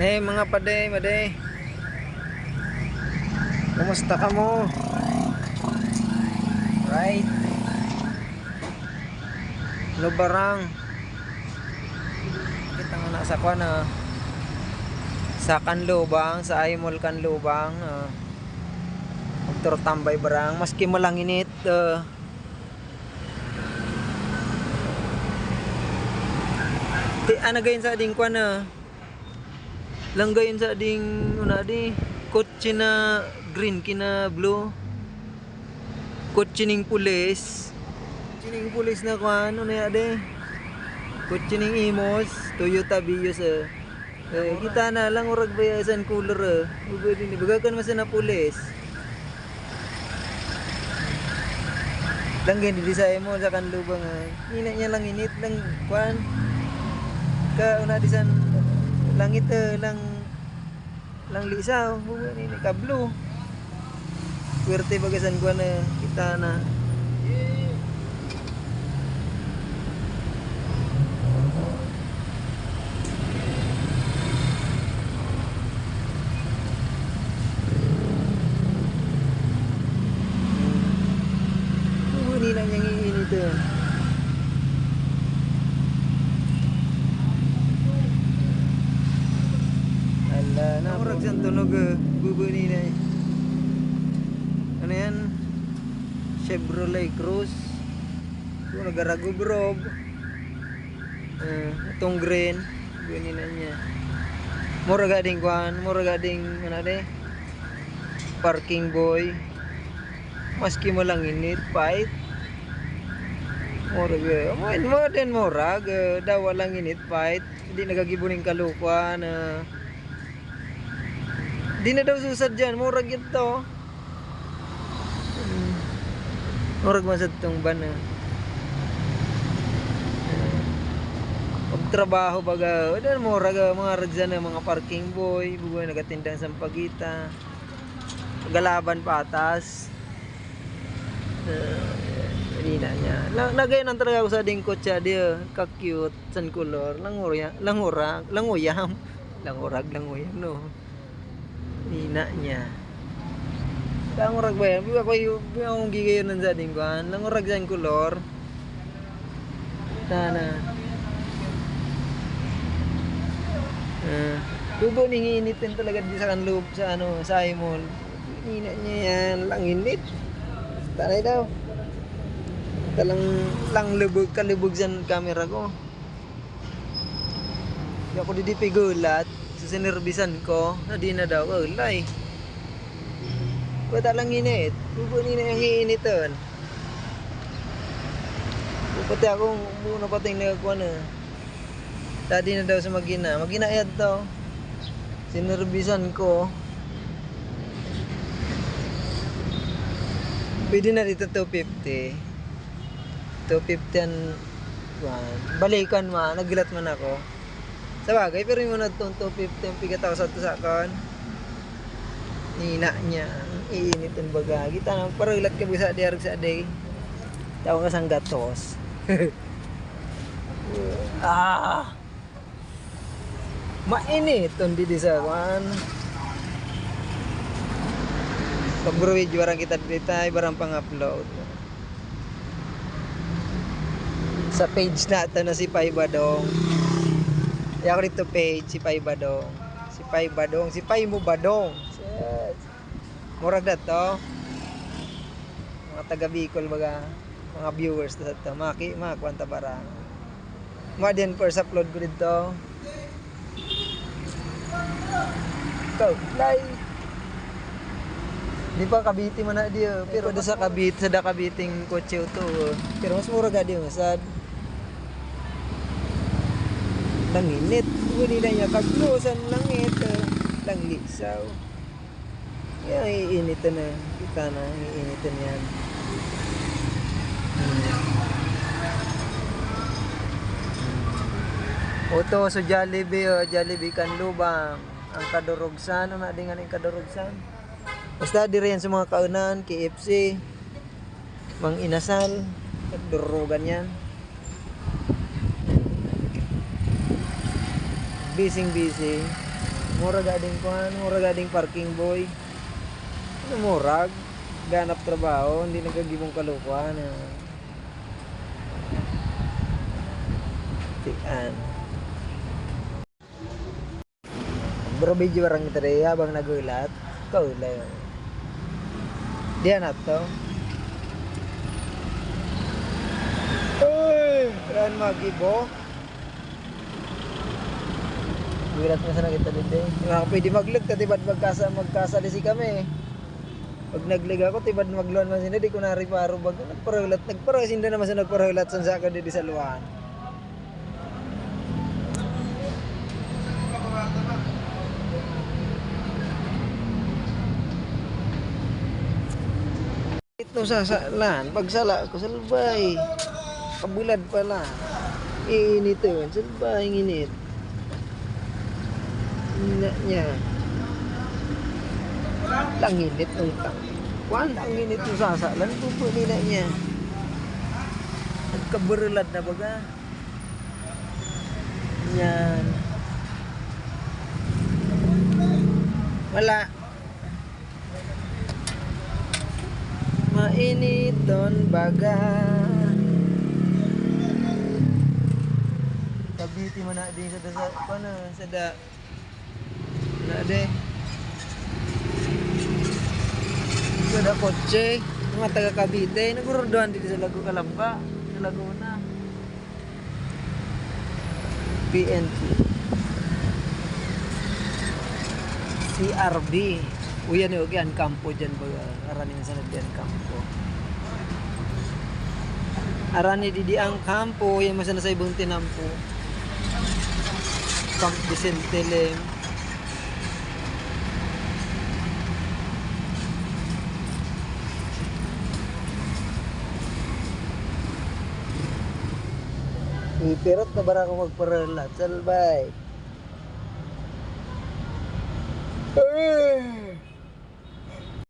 Hey mga paday, maday. Kumusta ka mo? Right. Lubarang. Kita nga nasa kwa na sa Kanlubang, sa Aymol Kanlubang. Uh, tambay barang maski malanginit uh, Ti ana gayon sa ading kwa na lang gayon sa ading una di kotse na green kina blue kotse ning pulis kotse pulis na kwan ano na de kotse ning imos Toyota Vios eh. Eh, kita na lang urag bayasan cooler eh. Bubadi ni bagakan masa na pulis. Lang ganyan di sa mo sa kanlubang eh. Ina niya lang init lang kwan ka una disan langit eh, lang lang lisaw buwan ini ka blue Puwerte bagasan ko na kita na? Buwan niyang iinit eh. Na. Murag siyang tunog eh. Bubuni na eh. Ano yan? Chevrolet Cruze. Ito nagarago bro. Uh, itong green. Bubuni na niya. Mura gading kwan. Mura gading ano de? Parking boy. Maski mo lang init. Fight. Mura ga. Mo mo din mura ga. Daw walang init. Fight. Hindi nagagibuning kalukuan. Uh, Di na daw susad dyan, murag ito. Hmm. Murag man sa itong ban. ah. Pag trabaho baga, wala murag ah, mga radyan na mga parking boy, bugoy nagatindang sa pagita. Galaban patas. Uh, hindi na niya. La, lagay nang talaga sa ding kotsa dia, ka-cute, san color, langurya, langura, languyam. Langurag, languyam, no. Nina niya. Langurag ba yan? Biba ko yung gigayon ng sa ding kuan. Langurag sa color. Tana. Ah, Tubo ning initin talaga di sa kanloob sa ano sa imol. Nina niya yan, lang init. Tanay daw. Talang lang lubog kalubog sa camera ko. Di ako di Sa sinerbisan ko, na di na daw, ulay. Bata lang init. Bubunin na yung iiniton. Pati ako, muna pating nagakuha na. Tadi na daw sa magina. Magina yan to. Sinerbisan ko. Pwede na dito 250. 250 an. Balikan ma, nagilat man ako. Sa bagay, pero yung mga itong 250 ang pigat ako sa tusakon. Nina niya, iinit ang baga. Kita na, parulat ka sa diarag sa day. Tawag ka sang gatos. ah! Mainit ang di sa kuan. Pag bro, video barang kita dito barang pang-upload. Sa page natin na si Pai Badong. Kaya ako dito page, si Pai Badong. Si Pai Badong, si Pai mo Badong. Yes. Murag na to. Mga taga Bicol baga, mga viewers na to. Maki, mga kwanta barang. Mga din first upload ko dito. Go, fly! Di pa kabiti man na diyo. Pero do sa kabit, sa da kabiting kotse to. oh. Pero mas mura ga diyo, sad. Langinit. Uli na niya kaglusan langit. eh. Lang lisaw. Yan, iinitan na. Kita na, iinitan yan. Hmm. Oto so Jollibee, oh, Jollibee Kanlubang. Ang kadurugsan, ano na din yung kadurugsan? Basta di rin sa mga kaunan, KFC, Mang Inasal, durugan yan. Busy busy. Mura gading kuan, mura gading parking boy. Ano murag? Ganap trabaho, hindi nagagibong kalukuan. Ah. Tian. Bro, video orang kita deh habang nagulat. Kau lah. Dia na to. Uy! Ran magibo. Gulat mo sana kita dito. Nga pwede maglag ta tibad magkasa magkasa si kami. Pag naglig ako tibad magluan man sina di ko nari paro bag nagparulat nagparo sinda naman sa nagparulat sa saka di sa luwan. Ito sa salan, pagsala ko salbay. Kabulad pala. Init yun, salbay init. Ina niya. Lang init ng tang. Kuan ang init ng sasalan, pupo nila niya. At kaburulad na baga. Yan. Wala. Mainit doon baga. Kabiti mo na din sa da sa sa da. Na de. Sa da kotse, mga taga Cavite, nagururduhan dito sa Lago Calamba, sa Laguna. PNP. CRB. Uyan yung yan, kampo dyan? Arani sa nagdiyan kampo. Arani di di ang kampo, yan masana sa ibang tinampo. Camp Vicente Lem. Ipirot na bara ko magparalat. Salbay. Ay!